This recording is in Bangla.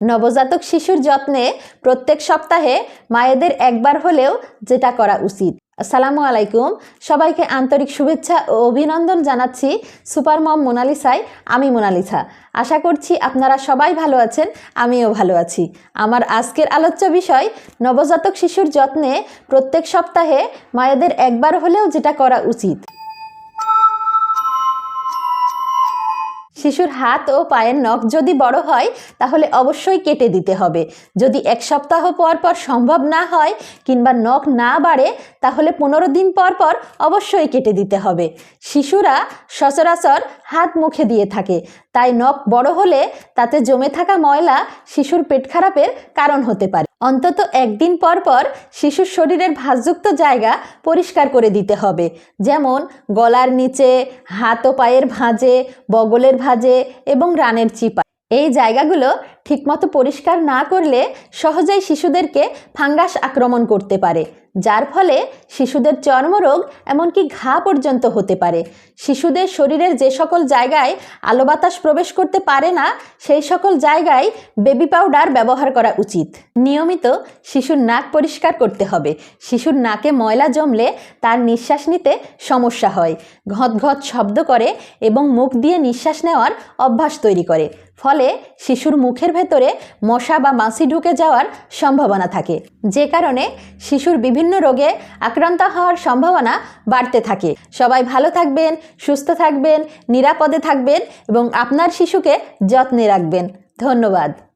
নবজাতক শিশুর যত্নে প্রত্যেক সপ্তাহে মায়েদের একবার হলেও যেটা করা উচিত। আসসালামু আলাইকুম। সবাইকে আন্তরিক শুভেচ্ছা ও অভিনন্দন জানাচ্ছি সুপার মম মোনালিসায়, আমি মোনালিসা। আশা করছি আপনারা সবাই ভালো আছেন, আমিও ভালো আছি। আমার আজকের আলোচ্য বিষয়, নবজাতক শিশুর যত্নে প্রত্যেক সপ্তাহে মায়েদের একবার হলেও যেটা করা উচিত। শিশুর হাত ও পায়ের নখ যদি বড় হয়, তাহলে অবশ্যই কেটে দিতে হবে। যদি এক সপ্তাহ পর পর সম্ভব না হয় কিংবা নখ না বাড়ে, তাহলে পনেরো দিন পর পর অবশ্যই কেটে দিতে হবে। শিশুরা সচরাচর হাত মুখে দিয়ে থাকে। তাই নখ বড় হলে তাতে জমে থাকা ময়লা শিশুর পেট খারাপের কারণ হতে পারে। অন্তত একদিন পর পর শিশুর শরীরের ভাঁজযুক্ত জায়গা পরিষ্কার করে দিতে হবে। যেমন গলার নিচে, হাত ও পায়ের ভাঁজে, বগলের ভাঁজে এবং রানের চিপা এই জায়গাগুলো ঠিকমতো পরিষ্কার না করলে সহজেই শিশুদেরকে ফাঙ্গাস আক্রমণ করতে পারে। যার ফলে শিশুদের চর্মরোগ এমনকি ঘা পর্যন্ত হতে পারে। শিশুদের শরীরের যে সকল জায়গায় আলো বাতাস প্রবেশ করতে পারে না, সেই সকল জায়গায় বেবি পাউডার ব্যবহার করা উচিত। নিয়মিত শিশুর নাক পরিষ্কার করতে হবে। শিশুর নাকে ময়লা জমলে তার নিঃশ্বাস নিতে সমস্যা হয়। ঘত ঘত শব্দ করে এবং মুখ দিয়ে নিঃশ্বাস নেওয়ার অভ্যাস তৈরি করে। ফলে শিশুর মুখের ভেতরে মশা বা মাছি ঢুকে যাওয়ার সম্ভাবনা থাকে। যে কারণে শিশুর বিভিন্ন রোগে আক্রান্ত হওয়ার সম্ভাবনা বাড়তে থাকে। সবাই ভালো থাকবেন, সুস্থ থাকবেন, নিরাপদে থাকবেন এবং আপনার শিশুকে যত্নে রাখবেন। ধন্যবাদ।